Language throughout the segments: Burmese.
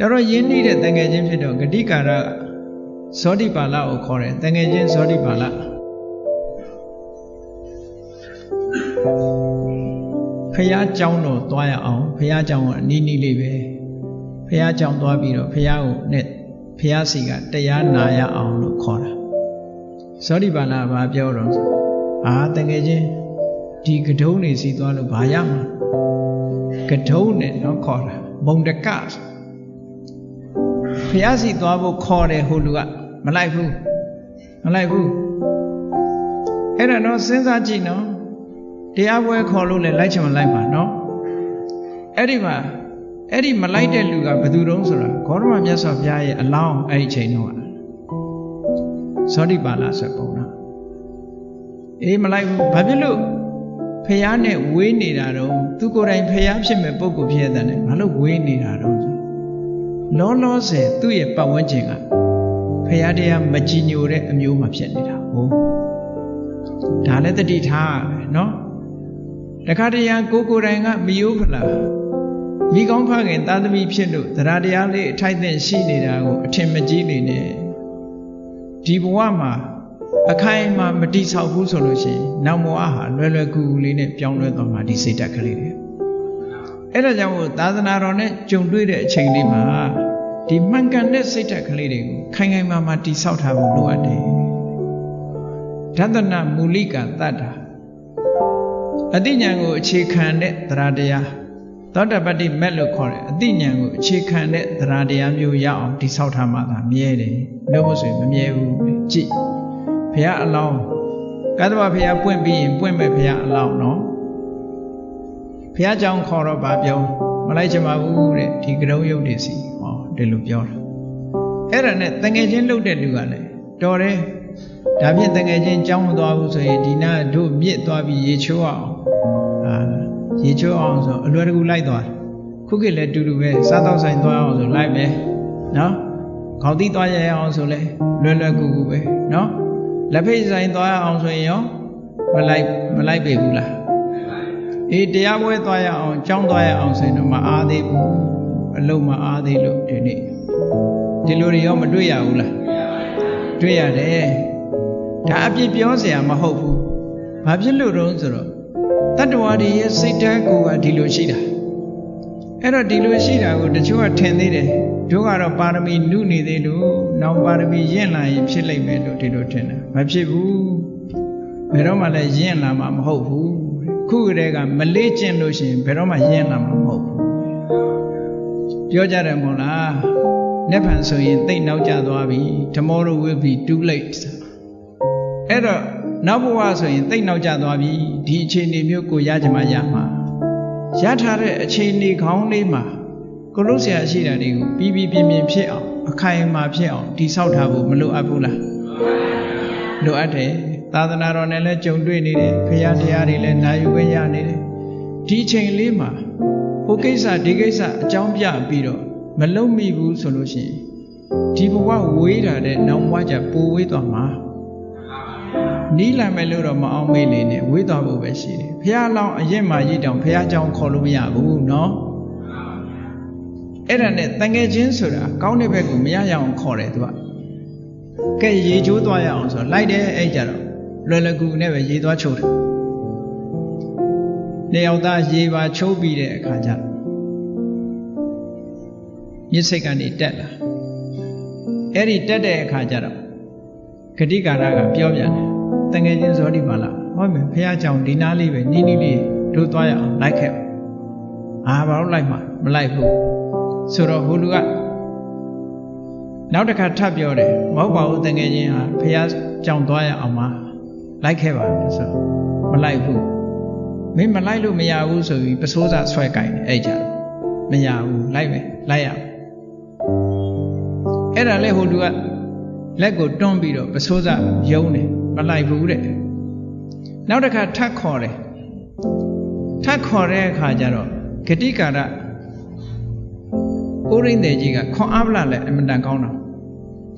တော်တော်ရင်းနှီးတဲ့တန်ငယ်ချင်းဖြစ်တော့ဂတိကာရဇောတိပါဠကိုခေါ်တယ်တန်ငယ်ချင်းဇောတိပါဠဖះเจ้าတော်သွားရအောင်ဖះเจ้าကအနီးနီးလေးပဲဖះเจ้าသွားပြီးတော့ဖះကိုနဲ့ဖះစီကတရားနာရအောင်လို့ခေါ်တာဇောတိပါဠကဘာပြောတော့ဆိုအာတန်ငယ်ချင်းဒီကထုံးနေစီသွားလို့ဘာရမှာကထုံးနဲ့တော့ခေါ်တာမုံတကဆို ဖះစီသွားဖို့ခေါ်တယ်ဟိုလူကမလိုက်ဘူးမလိုက်ဘူးအဲ့ဒါတော့စဉ်းစားကြည့်နော်တရားပွဲခေါ်လို့လည်းလိုက်ချင်မလိုက်ပါနော်အဲ့ဒီမှာအဲ့ဒီမလိုက်တဲ့လူကဘယ်သူတုံးဆိုတာဂေါရမမြတ်စွာဘုရားရဲ့အလောင်းအဲ့ဒီချိန်တော့ဇောတိပါဠဆိုပုံနော်အေးမလိုက်ဘူးဘာဖြစ်လို့ဖះနဲ့ဝေးနေတာတော့သူကိုယ်တိုင်ဖះဖြစ်မဲ့ပုံကိုဖြစ်တဲ့နဲ့ဘာလို့ဝေးနေတာတော့ လောလောဆယ်သူ့ရဲ့ပတ်ဝန်းကျင်ကဖရာတရားမကြည်ညိုတဲ့အမျိုးမှဖြစ်နေတာဟုတ်ဒါလည်းတတိထားရတယ်နော်တခါတရံကိုကိုတိုင်ကမယိုးဖလားမိကောင်းဖခင်သာသမီဖြစ်လို့တရားတရားလေးအထိုက်အသင့်ရှိနေတာကိုအထင်မကြီးနေနဲ့ဒီဘဝမှာအခိုင်အမာမတိဆောက်ဘူးဆိုလို့ရှိရင်နောက်ဘဝဟာလွယ်လွယ်ကူကူလေးနဲ့ပြောင်းလဲသွားမှာဒီစိတ်ဓာတ်ကလေးတွေအဲ့ဒါကြောင့်သာသနာတော်နဲ့ကြုံတွေ့တဲ့အချိန်လေးမှာ ဒီမှန်ကန်တဲ့စိတ်ဓာတ်ကလေးတွေကိုခိုင်ခိုင်မာမာတိဆောက်ထားဖို့လိုအပ်တယ်ဒသနာမူလိကတတ္တာအတိညာဏ်ကိုအခြေခံတဲ့တရားတရားသောတပတ္တိမက်လို့ခေါ်တယ်အတိညာဏ်ကိုအခြေခံတဲ့တရားတရားမျိုးရအောင်တိဆောက်ထားမှသာမြဲတယ်လို့မဆိုရင်မမြဲဘူးကြည့်ဘုရားအလောင်းကတ္တဗဘုရားပွင့်ပြီးရင်ပွင့်မဲ့ဘုရားအလောင်းနော်ဘုရားကြောင့်ခေါ်တော့ဗာပြောမလိုက်ချင်ပါဘူးတဲ့ဒီကရုံရုပ်တွေစီဟော ဒီလိုပြောတာအဲ့ဒါနဲ့တငယ်ချင်းလှုပ်တဲ့လူကလည်းတော်တယ်ဒါဖြင့်တငယ်ချင်းကြောင်းမသွားဘူးဆိုရင်ဒီနာတို့မြစ်သွားပြီးရေချိုးအောင်အာရေချိုးအောင်ဆိုအလွယ်တကူလိုက်သွားတယ်ခုခေတ်လည်းတူတူပဲစားတော့ဆိုင်သွားအောင်ဆိုလိုက်မယ်နော်ခေါင်းသီးသွားရအောင်ဆိုလဲလွယ်လွယ်ကူကူပဲနော်လက်ဖိတ်ဆိုင်သွားရအောင်ဆိုရင်ရောမလိုက်မလိုက်ပေဘူးလားအေးတရားပွဲသွားရအောင်ကြောင်းသွားရအောင်ဆိုရင်တော့မအားသေးဘူး အလုံးမအားသေးလို့ဒီနေ့ဒီလိုတွေရောမတွေ့ရဘူးလားတွေ့ရတယ်ဒါအပြစ်ပြောစရာမဟုတ်ဘူးဘာဖြစ်လို့တုံးဆိုတော့တတ္တဝါတွေရဲ့စိတ်ဓာတ်ကိုကဒီလိုရှိတာအဲ့တော့ဒီလိုရှိတာကိုတချို့ကထင်သေးတယ်တို့ကတော့ပါရမီနုနေသေးလို့နောက်ပါရမီရင့်လာရင်ဖြစ်လိမ့်မယ်လို့ဒီလိုထင်တာမဖြစ်ဘူးဘယ်တော့မှလည်းရင့်လာမှာမဟုတ်ဘူးခုကတည်းကမလေးကျင့်လို့ရှိရင်ဘယ်တော့မှရင့်လာမှာမဟုတ်ဘူး ပြောကြတယ်မို့လားနေ့ဖန်ဆိုရင်တိတ်နောက်ကျသွားပြီ tomorrow will be too late အဲ့တော့နောက်ဘဝဆိုရင်တိတ်နောက်ကျသွားပြီဒီအခြေအနေမျိုးကိုရကြမှာရမှာရထားတဲ့အခြေအနေခေါင်းလေးမှာကိုလို့ဆရာရှိတာတွေကိုပြီးပြီးပြင်းပြင်းဖြစ်အောင်အခိုင်အမာဖြစ်အောင်တိဆောက်ထားဖို့မလိုအပ်ဘူးလားလိုအပ်တယ်သာသနာတော်နဲ့လည်းကြုံတွေ့နေတယ်ဖရာတရားတွေလည်းနာယူခွင့်ရနေတယ်ဒီအချိန်လေးမှာ ဟိုကိစ္စဒီကိစ္စအကြောင်းပြပြီးတော့မလုံမိဘူးဆိုလို့ရှိရင်ဒီဘဝဝေးတာတဲ့နောက်ဘဝကျပိုဝေးသွားမှာနီးလာမယ်လို့တော့မအောင်မေ့နေနဲ့ဝေးသွားဖို့ပဲရှိတယ်ဖះလောင်းအရင်မှရည်တောင်ဖះเจ้าခေါ်လို့မရဘူးเนาะအဲ့ဒါနဲ့တန်ငယ်ချင်းဆိုတာကောင်းတဲ့ဘက်ကိုမရရအောင်ခေါ်တယ်သူကကဲရေချိုးသွားရအောင်ဆိုလိုက်တယ်အဲ့ကြတော့လွယ်လကူနဲ့ပဲရေသွားချိုးတယ် နေရောက်သားရေပါချိုးပြီးတဲ့အခါကျမြစ်စိတ်ကနေတက်လာအဲ့ဒီတက်တဲ့အခါကျတော့ဂတိကာရကပြောပြန်တယ်တငယ်ချင်းဇောတိပါလားဟောမယ်ဖះကြောင်ဒီနားလေးပဲနီးနီးလေးတို့သွားရအောင်လိုက်ခဲ့အာဘာလို့လိုက်မှာမလိုက်ဘူးဆိုတော့ဟိုလူကနောက်တစ်ခါထပ်ပြောတယ်မဟုတ်ပါဘူးတငယ်ချင်းဟာဖះကြောင်သွားရအောင်မှာလိုက်ခဲ့ပါလို့ဆိုမလိုက်ဘူး မင်းမလိုက်လို့မရဘူးဆိုပြီးပစိုးစာဆွဲကြိုင်တယ်အဲ့ကြတော့မရဘူးလိုက်မယ်လိုက်ရအဲ့ဒါလေဟိုလူကလက်ကိုတွန်းပြီးတော့ပစိုးစာယုံတယ်မလိုက်ဘူးတဲ့နောက်တစ်ခါထပ်ခေါ်တယ်ထပ်ခေါ်တဲ့အခါကျတော့ဂတိကာရကိုရင်းတဲ့ကြီးကခွန်အားပလလည်းအမတန်ကောင်းတော့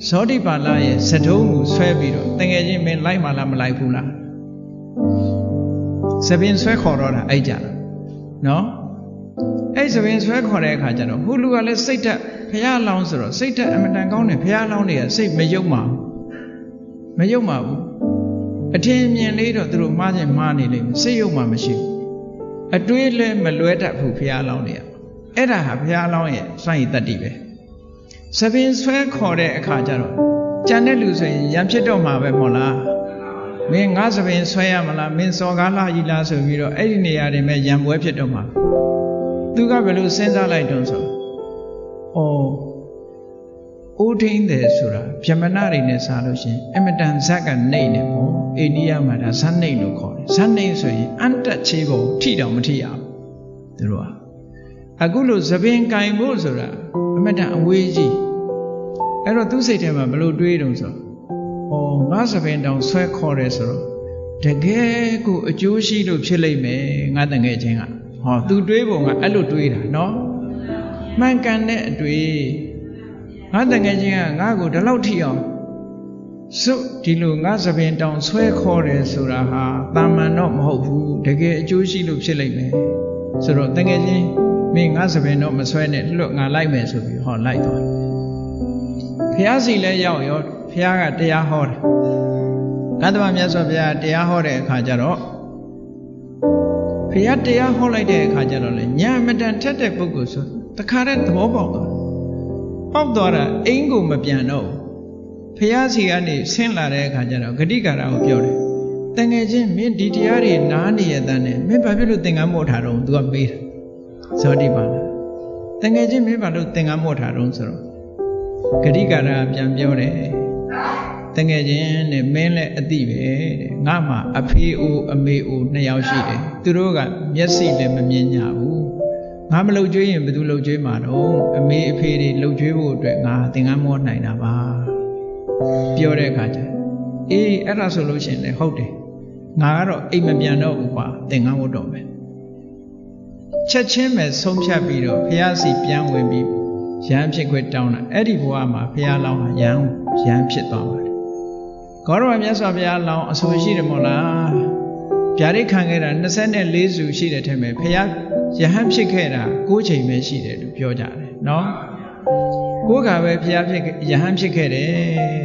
ဇောတိပါဠရဲ့စတုံးကိုဆွဲပြီးတော့တငယ်ချင်းမင်းလိုက်မှလားမလိုက်ဘူးလား သပင်ဆွဲခေါ်တော့တာအဲ့ကြတော့နော်အဲ့သပင်ဆွဲခေါ်တဲ့အခါကျတော့ဟိုလူကလည်းစိတ်ဓာတ်ဘုရားလောင်းဆိုတော့စိတ်ဓာတ်အမတန်ကောင်းတယ်ဘုရားလောင်းတွေကစိတ်မယုံပါဘူးမယုံပါဘူးအထင်မြင်လေးတော့သူတို့မှားခြင်းမှားနေလိမ့်မယ်စိတ်ယုံမှမရှိဘူးအတွေးလည်းမလွဲတတ်ဘူးဘုရားလောင်းတွေကအဲ့ဒါဟာဘုရားလောင်းရဲ့စွန့်ရည်တတ္တိပဲသပင်ဆွဲခေါ်တဲ့အခါကျတော့ကြံတဲ့လူဆိုရင်ရံဖြစ်တော့မှာပဲမဟုတ်လား မင်းငါသပင်ဆွဲရမလားမင်းစော်ကားလာကြီးလားဆိုပြီးတော့အဲ့ဒီနေရာတွေမဲ့ရံပွဲဖြစ်တော့မှာသူကဘယ်လိုစဉ်းစားလိုက်တုံးဆိုဩအိုးထင်းတယ်ဆိုတာဗြဟ္မဏတွေနဲ့စားလို့ရှင်အမတန်ဇက်ကနေနေပေါ့အိန္ဒိယမှာဒါဇက်နေလို့ခေါ်တယ်ဇက်နေဆိုရင်အန်တက်ချေးဖို့ထိတောင်မထိရဘူးသူတို့ကအခုလို့သပင်ကင်ဖို့ဆိုတာအမတန်အဝေးကြီးအဲ့တော့သူ့စိတ်ထဲမှာဘလို့တွေးတုံဆို ဩငါသပင်တောင်ဆွဲခေါ်တယ်ဆိုတော့တကယ်ကိုအကျိုးရှိလို့ဖြစ်လိမ့်မယ်ငါတငယ်ချင်းကဟောသူတွေးပုံကအဲ့လိုတွေးတာနော်မှန်ကန်တဲ့အတွေ့ငါတငယ်ချင်းကငါ့ကိုဒီလောက်ထိအောင်စုဒီလိုငါသပင်တောင်ဆွဲခေါ်တယ်ဆိုတာဟာတာမန်တော့မဟုတ်ဘူးတကယ်အကျိုးရှိလို့ဖြစ်လိမ့်မယ်ဆိုတော့တငယ်ချင်းမင်းငါသပင်တော့မဆွဲနဲ့လွတ်ငါလိုက်မယ်ဆိုပြီးဟောလိုက်သွား ဖះစီလည်းရောက်ရောဖះကတရားဟောတယ်ကတ္တမမြတ်စွာဘုရားတရားဟောတဲ့အခါကျတော့ဖះတရားဟောလိုက်တဲ့အခါကျတော့လေညာမတန်ထက်တဲ့ပုဂ္ဂိုလ်ဆိုတခါတည်းသဘောပေါက်သွားပေါက်သွားတာအိမ်ကိုမပြန်တော့ဖះစီကနေဆင်းလာတဲ့အခါကျတော့ဂတိကာရကိုပြောတယ်တငယ်ချင်းမင်းဒီတရားတွေနားနေရတဲ့နဲ့မင်းဘာဖြစ်လို့သင်္ကန်းမို့ထားတော့သူကမေးတယ်ဇောတိပါလားတငယ်ချင်းမင်းဘာလို့သင်္ကန်းမို့ထားတော့ဆိုတော့ ဂတိကာရပြန်ပြောတယ်တငယ်ချင်းနဲ့မင်းလည်းအတိပဲတဲ့ငါမှအဖေအိုအမေအိုနှစ်ယောက်ရှိတယ်သူတို့ကမျက်စိလည်းမမြင်ကြဘူးငါမလှုပ်ကြွေးရင်ဘယ်သူလှုပ်ကြွေးမှာတော့အမေအဖေတွေလှုပ်ကြွေးဖို့အတွက်ငါသင်္ကန်းမောနိုင်တာပါပြောတဲ့အခါကျအေးအဲ့ဒါဆိုလို့ရှိရင်လည်းဟုတ်တယ်ငါကတော့အိမ်မပြန်တော့ဘူးကွာသင်္ကန်းဝတ်တော့မယ်ချက်ချင်းပဲဆုံးဖြတ်ပြီးတော့ဖះစီပြန်ဝင်ပြီး ရဟန်းဖြစ်ခွင့်တောင်းတာအဲ့ဒီဘဝမှာဖះလောင်းကရဟန်းရဟန်းဖြစ်သွားပါတယ်ဂေါရဝမြတ်စွာဘုရားလောင်းအဆိုရှိတယ်မို့လားဗျာဒိတ်ခံခဲ့တာ24စုရှိတယ်ထင်မယ်ဖះယဟန်ဖြစ်ခဲ့တာ9ချိန်ပဲရှိတယ်လို့ပြောကြတယ်နော်ကိုးကပဲဖះဖြစ်ယဟန်ဖြစ်ခဲ့တယ်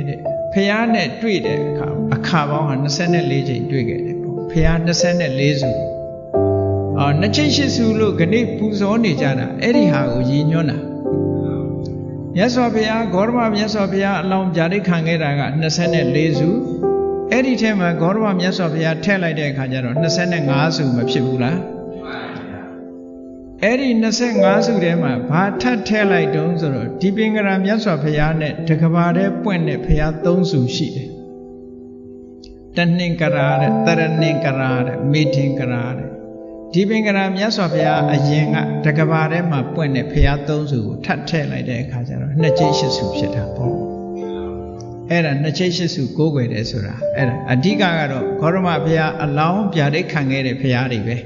တဲ့ဖះနဲ့တွေ့တဲ့အခါအခါပေါင်းဟာ24ချိန်တွေ့ခဲ့တယ်ပေါ့ဖះ24စုအော်နှစ်ချိန်ရှစ်စုလို့ခဏပူဇော်နေကြတာအဲ့ဒီဟာကိုရည်ညွှန်းတာ မြတ်စွာဘုရားဂေါရမမြတ်စွာဘုရားအလောင်းဗျာဒိတ်ခံခဲ့တာက24စုအဲ့ဒီထဲမှာဂေါရမမြတ်စွာဘုရားထည့်လိုက်တဲ့အခါကျတော့25စုမဖြစ်ဘူးလားအဲ့ဒီ25စုထဲမှာဘာထပ်ထည့်လိုက်တုံးဆိုတော့ဒီပင်ကရာမြတ်စွာဘုရားနဲ့တကဘာတဲ့ပွင့်တဲ့ဘုရား3စုရှိတယ်တနှင်ကရာတဲ့တရနှင်ကရာတဲ့မေထင်ကရာတဲ့ ဒီပင်ကရာမြတ်စွာဘုရားအရင်ကတကဘာထဲမှာပွင့်တဲ့ဘုရား3စုကိုထပ်ထည့်လိုက်တဲ့အခါကျတော့နှစ်ကျိတ်ရှစ်စုဖြစ်တာပေါ့အဲ့ဒါနှစ်ချိတ်ရှစ်စုကိုးကွယ်တယ်ဆိုတာအဲ့ဒါအဓိကကတော့ဂေါရမဘုရားအလောင်းပြာဒိတ်ခံခဲ့တဲ့ဘုရားတွေပဲ